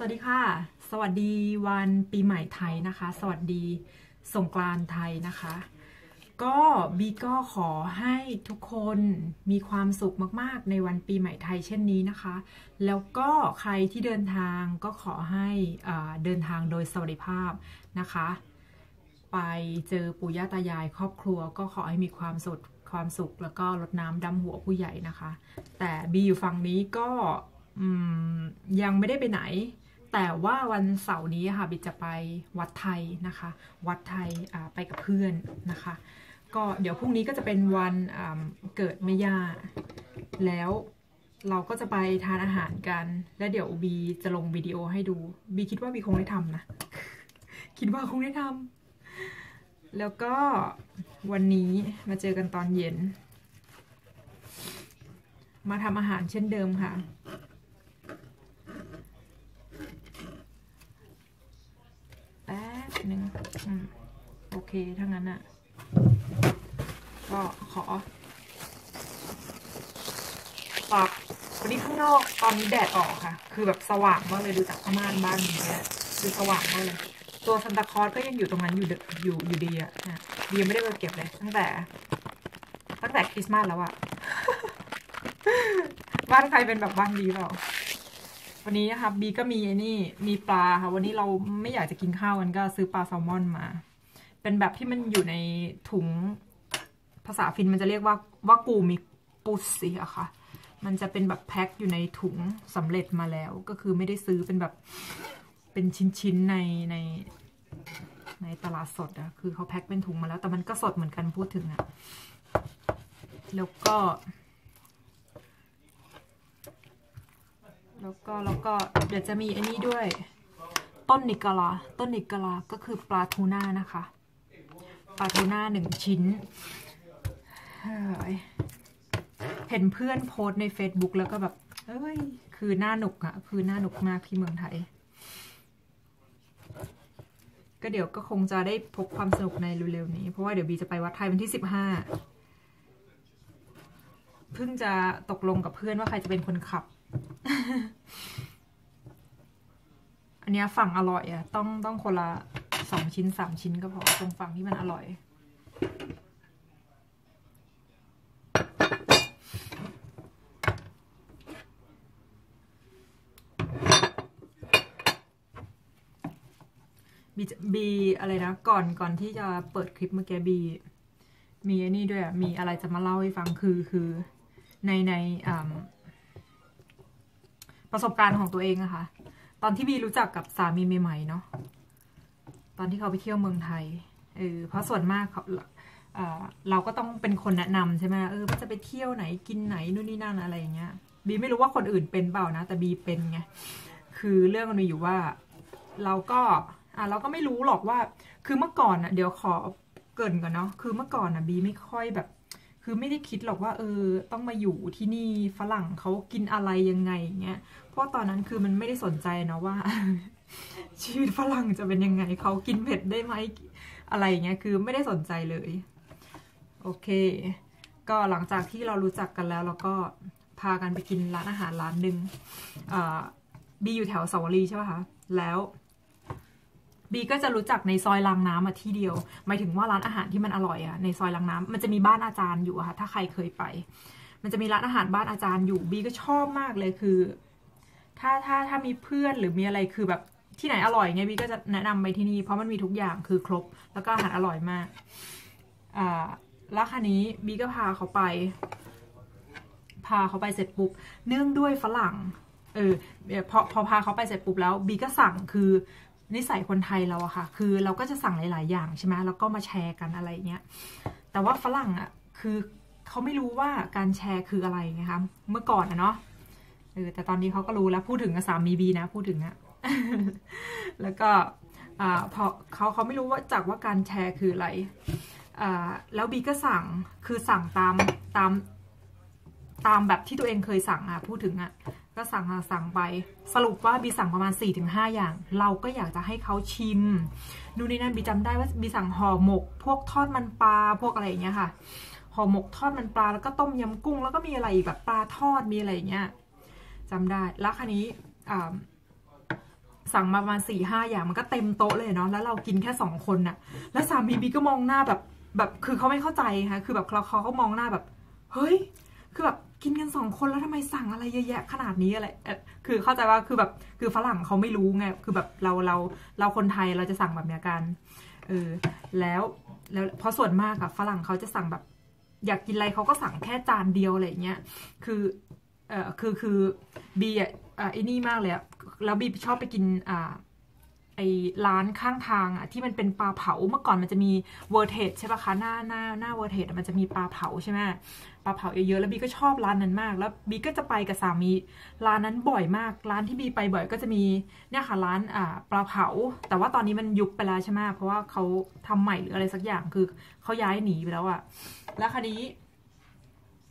สวัสดีค่ะ สวัสดีวันปีใหม่ไทยนะคะ สวัสดีสงกรานต์ไทยนะคะ ก็บีก็ขอให้ทุกคนมีความสุขมากๆ ในวันปีใหม่ไทยเช่นนี้นะคะ แล้วก็ใครที่เดินทางก็ขอให้เดินทางโดยสวัสดิภาพนะคะ ไปเจอปู่ย่าตายายครอบครัว ก็ขอให้มีความสุขความสุขแล้วก็รดน้ำดำหัวผู้ใหญ่นะคะ แต่บีอยู่ฝั่งนี้ก็ยังไม่ได้ไปไหน แต่ว่าวันเสาร์นี้ค่ะบิจะไปวัดไทยนะคะ วัดไทยไปกับเพื่อนนะคะ ก็เดี๋ยวพรุ่งนี้ก็จะเป็นวันเกิดแม่ย่า แล้วเราก็จะไปทานอาหารกัน แล้วเดี๋ยวบีจะลงวิดีโอให้ดู บีคิดว่าบีคงได้ทำนะ คิดว่าคงได้ทำแล้วก็วันนี้มาเจอกันตอนเย็น มาทำอาหารเช่นเดิมค่ะ แป๊บห นึ่งอโอเคถ้างั้นอะก็ขอปรับวันนี้ข้างนอกตอนนี้แดดออกค่ะ คือแบบสว่างมากเลยดูจากผ้าม่านบ้านนี้เนี่ยคือสว่างมากเลย ตัวซันตาคอสก็ยังอยู่ตรงนั้นอยู่ดอยู่อยู่ดีอะนะบีไม่ได้ไปเก็บเลย ตั้งแต่ ตั้งแต่คริสต์มาสแล้วอะบ้านใครเป็นแบบบ้านดีเปล่า วันนี้นะคะบีก็มีไอ้นี่มีปลาค่ะ วันนี้เราไม่อยากจะกินข้าวกันก็ซื้อปลาแซลมอนมา เป็นแบบที่มันอยู่ในถุงภาษาฟินมันจะเรียกว่าว่ากูมิปุสสิอะค่ะ มันจะเป็นแบบแพ็คอยู่ในถุงสำเร็จมาแล้ว ก็คือไม่ได้ซื้อเป็นแบบเป็นชิ้นๆในในในตลาดสดอะคือเขาแพ็คเป็นถุงมาแล้ว แต่มันก็สดเหมือนกันพูดถึงอะแล้วก็ แล้วก็แล้วก็เดี๋ยวจะมีอันนี้ด้วย ต้นนิกลาต้นนิกลาก็คือปลาทูน่านะคะ ปลาทูน่าหนึ่งชิ้น เห็นเพื่อนโพสใน Facebook แล้วก็แบบ เอ้ย คือหน้าหนุกอะคือหน้าหนุกมากที่เมืองไทย ก็เดี๋ยวก็คงจะได้พบความสนุกในเร็วๆนี้ เพราะว่าเดี๋ยวบีจะไปวัดไทยวันที่สิบห้าเพิ่งจะตกลงกับเพื่อนว่าใครจะเป็นคนขับ อันนี้ฝั่งอร่อยอะต้องต้องคนละสองชิ้นสามชิ้นก็พอตรงฝั่งที่มันอร่อย บีบีอะไรนะ ก่อนก่อนที่จะเปิดคลิปเมื่อกี้บี มีไอ้นี่ด้วยอะมีอะไรจะมาเล่าให้ฟังคือคือในในอ่า ประสบการณ์ของตัวเองอะค่ะ ตอนที่บีรู้จักกับสามีใหม่ๆเนาะตอนที่เขาไปเที่ยวเมืองไทยเออเพราะส่วนมากเขาเเราก็ต้องเป็นคนแนะนำใช่ไหมเออว่าจะไปเที่ยวไหนกินไหนนู่นนี่นั่นอะไรอย่างเงี้ยบีไม่รู้ว่าคนอื่นเป็นเปล่านะ แต่บีเป็นไงคือเรื่องมันมีอยู่ว่า เราก็อะเราก็ไม่รู้หรอกว่า คือเมื่อก่อนอะ เดี๋ยวขอเกินก่อนเนาะคือเมื่อก่อนอะบีไม่ค่อยแบบ คือไม่ได้คิดหรอกว่าเออต้องมาอยู่ที่นี่ฝรั่งเขากินอะไรยังไงอย่างเงี้ยเพราะตอนนั้นคือมันไม่ได้สนใจนะว่า ชีวิตฝรั่งจะเป็นยังไงเขากินเผ็ดได้ไหมอะไรเงี้ยคือไม่ได้สนใจเลย โอเค ก็หลังจากที่เรารู้จักกันแล้วเราก็พากันไปกินร้านอาหารร้านหนึ่งบีอยู่แถวสาวรีใช่ป่ะคะแล้ว บีก็จะรู้จักในซอยรางน้ำมาที่เดียว หมายถึงว่าร้านอาหารที่มันอร่อยอะในซอยรางน้ำมันจะมีบ้านอาจารย์อยู่อะค่ะ ถ้าใครเคยไป มันจะมีร้านอาหารบ้านอาจารย์อยู่บีก็ชอบมากเลยคือ ถ้าถ้าถ้ามีเพื่อนหรือมีอะไรคือแบบที่ไหนอร่อยเงี้ยบีก็จะแนะนำไปที่นี่เพราะมันมีทุกอย่างคือครบ แล้วก็อาหารอร่อยมากอ่าแล้วคันนี้บีก็พาเขาไป พาเขาไปเสร็จปุ๊บเนื่องด้วยฝรั่งเออพอพอพาเขาไปเสร็จปุ๊บแล้วบีก็สั่งคือ นิสัยคนไทยเราอะค่ะ คือเราก็จะสั่งหลาย ๆ อย่างใช่ไหมแล้วก็มาแชร์กันอะไรเงี้ย แต่ว่าฝรั่งอะคือเขาไม่รู้ว่าการแชร์คืออะไรไงคะเมื่อก่อนอะเนาะเออแต่ตอนนี้เขาก็รู้แล้วพูดถึงสามีบีนะพูดถึงอะแล้วก็อ่าพอเขาเขาไม่รู้ว่าจากว่าการแชร์คืออะไรอ่าแล้วบีก็สั่งคือสั่งตามตามตามแบบที่ตัวเองเคยสั่งอะพูดถึงอะ ก็สั่งสั่งไป สรุปว่าบีสั่งประมาณ 4-5 อย่าง เราก็อยากจะให้เขาชิม ดูนี่นั่นบีจำได้ว่าบีสั่งห่อหมก พวกทอดมันปลาพวกอะไรอย่างเงี้ยค่ะห่อหมกทอดมันปลาแล้วก็ต้มยำกุ้ง แล้วก็มีอะไรอีกแบบปลาทอดมีอะไรอย่างเงี้ยจำได้แล้วคันนี้สั่งมาประมาณสี่ห้าอย่างมันก็เต็มโต๊ะเลยเนาะแล้วเรากินแค่สองคนน่ะ แล้วสามีบีก็มองหน้าแบบแบบคือเขาไม่เข้าใจค่ะคือแบบเขาเขาก็มองหน้าแบบ เฮ้ย คือแบบ กินกันสองคนแล้วทำไมสั่งอะไรเยอะแยะขนาดนี้อะไร คือเข้าใจว่าคือแบบคือฝรั่งเขาไม่รู้ไง คือแบบเราเราเราคนไทยเราจะสั่งแบบเนี้ยกัน เออ แล้วแล้วเพราะส่วนมากอะฝรั่งเขาจะสั่งแบบ อยากกินอะไรเขาก็สั่งแค่จานเดียวอะไรเงี้ย คือ เออคือคือบีอะไอ้นี่มากเลยอะแล้วบีชอบไปกินอ่า ไอ้ร้านข้างทางอะที่มันเป็นปลาเผาเมื่อก่อนมันจะมีเวอร์เทจใช่ปะคะหน้าหน้าหน้าเวอร์เทจมันจะมีปลาเผาใช่ไหมปลาเผาเยอะๆแล้วบีก็ชอบร้านนั้นมาก แล้วบีก็จะไปกับสามีร้านนั้นบ่อยมาก ร้านที่บีไปบ่อยก็จะมีเนี่ยค่ะร้านอ่าปลาเผา แต่ว่าตอนนี้มันยุบไปแล้วใช่ไหมเพราะว่าเขาทำใหม่หรืออะไรสักอย่างคือเขาย้ายหนีไปแล้วอะแล้วคันนี้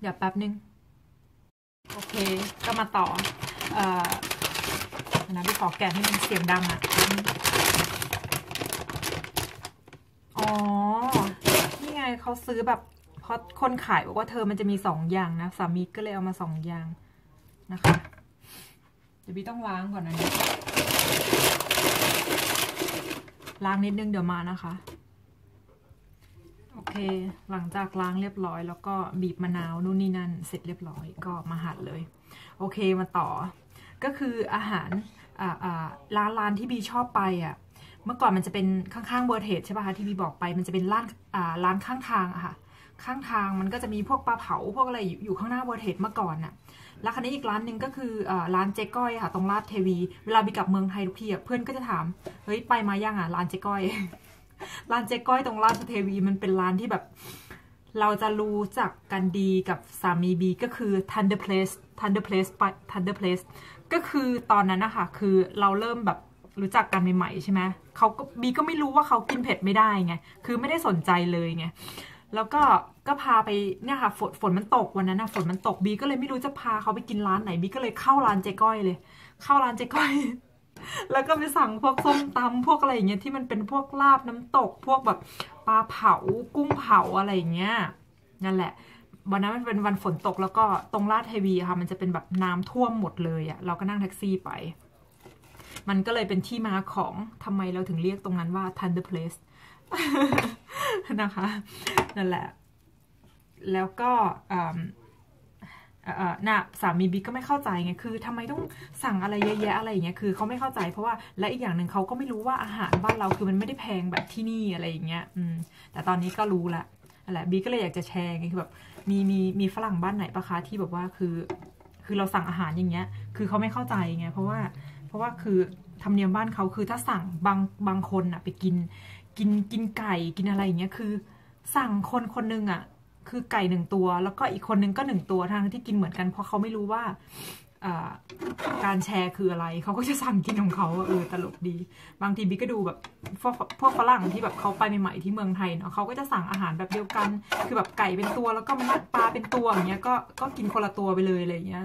เดี๋ยวแป๊บนึงโอเคก็มาต่อเอ่อ นะพี่ขอแกะให้มันเสียงดังอะอ๋อ นี่ไงเขาซื้อแบบเพราะคนขายบอกว่าเธอมันจะมีสองอย่างนะ สามีก็เลยเอามาสองอย่างนะคะ เดี๋ยวพี่ต้องล้างก่อนนะเนี่ยล้างนิดนึงเดี๋ยวมานะคะ เค หลังจากล้างเรียบร้อย แล้วก็บีบมะนาวนู่นนี่นั่นเสร็จเรียบร้อยก็มาหั่นเลย โอเคมาต่อ ก็คืออาหารร้านร้านที่บีชอบไปอะเมื่อก่อนมันจะเป็นข้างๆเบอร์เทจใช่ป่ะคะที่บีบอกไปมันจะเป็นร้านร้านข้างทางอะค่ะข้างทางมันก็จะมีพวกปลาเผาพวกอะไรอยู่ข้างหน้าเบอร์เทจเมื่อก่อนน่ะ แล้วคันนี้อีกร้านหนึ่งก็คืออร้านเจ๊ก้อยค่ะ ตรงลาดเทวี เวลาบีกลับเมืองไทยทุกทีเพื่อนก็จะถาม เฮ้ย ไปมายังอะ ร้านเจ๊ก้อย ร้านเจ๊ก้อยตรงราชเทวีมันเป็นร้านที่แบบ เราจะรู้จักกันดีกับสามีบีก็คือ Thunder Place Thunder Place ไป Thunder Place ก็คือตอนนั้นนะคะคือเราเริ่มแบบรู้จักกันใหม่ๆใช่ไหมเขาก็บีก็ไม่รู้ว่าเขากินเผ็ดไม่ได้ไง คือไม่ได้สนใจเลยไง แล้วก็ก็พาไปเนี่ยค่ะฝนฝนมันตกวันนั้นนะฝนมันตกบีก็เลยไม่รู้จะพาเขาไปกินร้านไหนบีก็เลยเข้าร้านเจ๊ก้อยเลย เข้าร้านเจ๊ก้อย แล้วก็ไปสั่งพวกส้มตำพวกอะไรอย่างเงี้ยที่มันเป็นพวกลาบน้ำตก พวกแบบปลาเผากุ้งเผาอะไรอย่างเงี้ยนั่นแหละวันนั้นมันเป็นวันฝนตกแล้วก็ตรงลาดเทวีค่ะ มันจะเป็นแบบน้ำท่วมหมดเลยอะ่ะเราก็นั่งแท็กซี่ไป มันก็เลยเป็นที่มาของทำไมเราถึงเรียกตรงนั้นว่า Thunder Place นะคะ นั่นแหละ แล้วก็ น่ะสามีบิ๊กก็ไม่เข้าใจไงคือทำไมต้องสั่งอะไรเยอะแยะอะไรอย่างเงี้ยคือเขาไม่เข้าใจเพราะว่าและอีกอย่างหนึ่งเขาก็ไม่รู้ว่าอาหารบ้านเราคือมันไม่ได้แพงแบบที่นี่อะไรอย่างเงี้ยอืมแต่ตอนนี้ก็รู้ละอะไรบิ๊กก็เลยอยากจะแชร์ไงคือแบบมีมีมีฝรั่งบ้านไหนปะคะที่แบบว่าคือ คือเราสั่งอาหารอย่างเงี้ย คือเขาไม่เข้าใจไงเพราะว่าเพราะว่าคือธรรมเนียมบ้านเขาคือถ้าสั่งบางบางคนอะไปกิน กินกินไก่กินอะไรอย่างเงี้ยคือ สั่งคนคนนึงอะ คือไก่หนึ่งตัว แล้วก็อีกคนนึงก็หนึ่งตัวทางที่กินเหมือนกันเพราะเขาไม่รู้ว่าการแชร์คืออะไร เขาก็จะสั่งกินของเขาเออตลกดี บางทีบิ๊กก็ดูแบบพวกพวกฝรั่งที่แบบเขาไปใหม่ๆที่เมืองไทยเนาะเขาก็จะสั่งอาหารแบบเดียวกัน คือแบบไก่เป็นตัวแล้วก็มันปลาเป็นตัวอย่างเงี้ยก็ก็กินคนละตัวไปเลยอะไรเงี้ย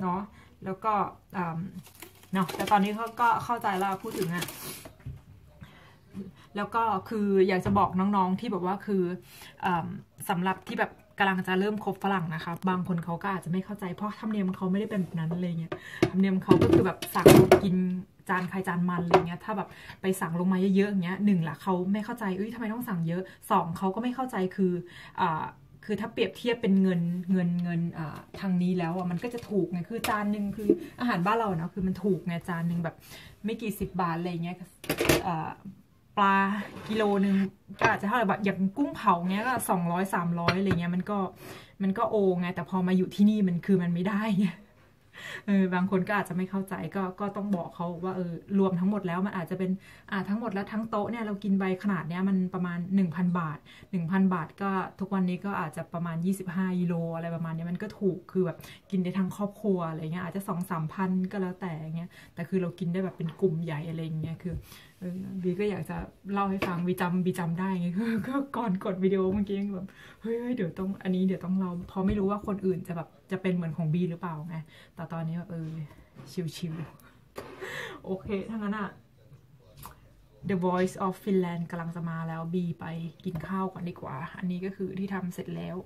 เนาะแล้วก็เนาะแต่ตอนนี้เขาก็เข้าใจแล้วพูดถึงอะ แล้วก็คืออยากจะบอกน้องๆที่แบบว่าคืออสำหรับที่แบบกำลังจะเริ่มคบฝรั่งนะคะ บางคนเขาก็อาจจะไม่เข้าใจเพราะธรรมเนียมเขาไม่ได้เป็นแบบนั้นเลยเนี่ยธรรมเนียมเขาก็คือแบบสั่งกินจานใครจานมันอะไรเงี้ย ถ้าแบบไปสั่งลงมาเยอะๆอย่างเงี้ยหนึ่งละเขาไม่เข้าใจเอ้ยทำไมต้องสั่งเยอะสองเขาก็ไม่เข้าใจคืออ่าคือถ้าเปรียบเทียบเป็นเงินเงินเงินอ่าทางนี้แล้วอะมันก็จะถูกไงคือจานหนึ่งคืออาหารบ้านเราเนาะคือมันถูกไงจานหนึ่งแบบไม่กี่สิบบาทอะไรเงี้ยอ่า ปลากิโลหนึ่งก็อาจจะเท่าไหร่แบบอย่างกุ้งเผาเงี้ยก็สองร้อยสามร้อยอะไรเงี้ยมันก็มันก็โอไงแต่พอมาอยู่ที่นี่มันคือมันไม่ได้ไงเออบางคนก็อาจจะไม่เข้าใจก็ก็ต้องบอกเขาว่าเออรวมทั้งหมดแล้วมันอาจจะเป็นอ่าทั้งหมดแล้วทั้งโต๊ะเนี่ยเรากินใบขนาดเนี้ยมันประมาณ 1,000 บาท 1,000 บาทก็ทุกวันนี้ก็อาจจะประมาณ 25กิโลอะไรประมาณนี้มันก็ถูกคือแบบกินได้ทั้งครอบครัวอะไรเงี้ยอาจจะสองสามพันก็แล้วแต่เงี้ยแต่คือเรากินได้แบบเป็นกลุ่มใหญ่อะไรเงี้ยคือบีก็อยากจะเล่าให้ฟังบีจำบีจำได้ไงก็ก่อนกดวิดีโอเมื่อกี้แบบเฮ้ยเดี๋ยวต้องอันนี้เดี๋ยวต้องเราเพราะไม่รู้ว่าคนอื่นจะแบบจะเป็นเหมือนของบีหรือเปล่าไงแต่ตอนนี้แบบเออชิวๆโอเคทั้งนั้นอะ The Voice of Finland กำลังจะมาแล้วบีไปกินข้าวก่อนดีกว่า อันนี้ก็คือที่ทำเสร็จแล้ว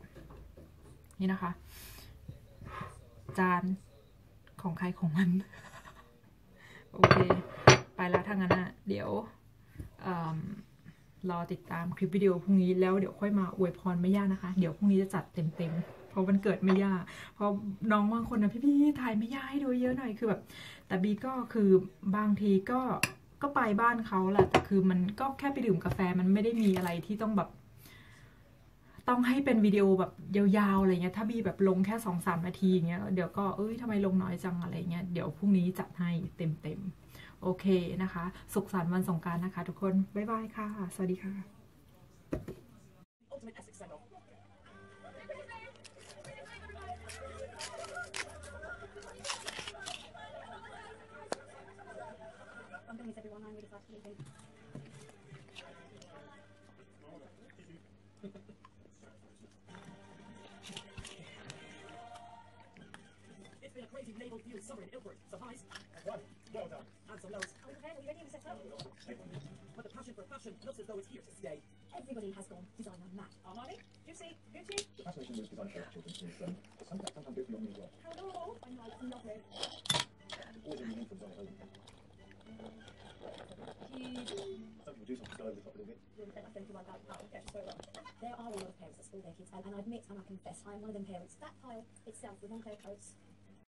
นี่นะคะ จานของใครของมัน โอเค แล้วถ้างั้นอะเดี๋ยวเอิ่มรอติดตามคลิปวิดีโอพรุ่งนี้แล้วเดี๋ยวค่อยมาอวยพรไม่ยากนะคะ เดี๋ยวพรุ่งนี้จะจัดเต็มๆ เพราะวันเกิดไม่ยากเพราะน้องบางคนนะพี่พี่ๆถ่ายไม่ยากให้ดูเยอะหน่อยคือแบบ แต่บีก็คือบางทีก็ก็ไปบ้านเขาแหละแต่คือมันก็แค่ไปดื่มกาแฟมันไม่ได้มีอะไรที่ต้องแบบ ต้องให้เป็นวิดีโอแบบยาวๆอะไรเงี้ย ถ้าบีแบบลงแค่สองสามนาทีอย่างเงี้ยเดี๋ยวก็เอ้ยทำไมลงน้อยจังอะไรเงี้ยเดี๋ยวพรุ่งนี้จัดให้เต็มๆ โอเคนะคะ สุขสันต์วันสงการนะคะ ทุกคน บ๊ายบายค่ะ สวัสดีค่ะ everyone. I'm really glad to meet him. It's been a crazy naval fuel summer in Ilford. Some highs Well done. And some lows. Oh, okay. Are you? Are we set up? But the passion for fashion looks as though it's here to stay. Everybody has gone designer mad. Armani, Juicy, Gucci. The fascination with design for children is um, sometimes, sometimes goes beyond me as well. Hello. I know. I love it. Always a relief from design home. Huge. Some people do something over the top a little bit. Really said nothing to my dad. Oh, okay, so well. There are a lot of parents that spoil their kids, and, and I admit and I confess, I am one of them parents. That pile itself with one pair coats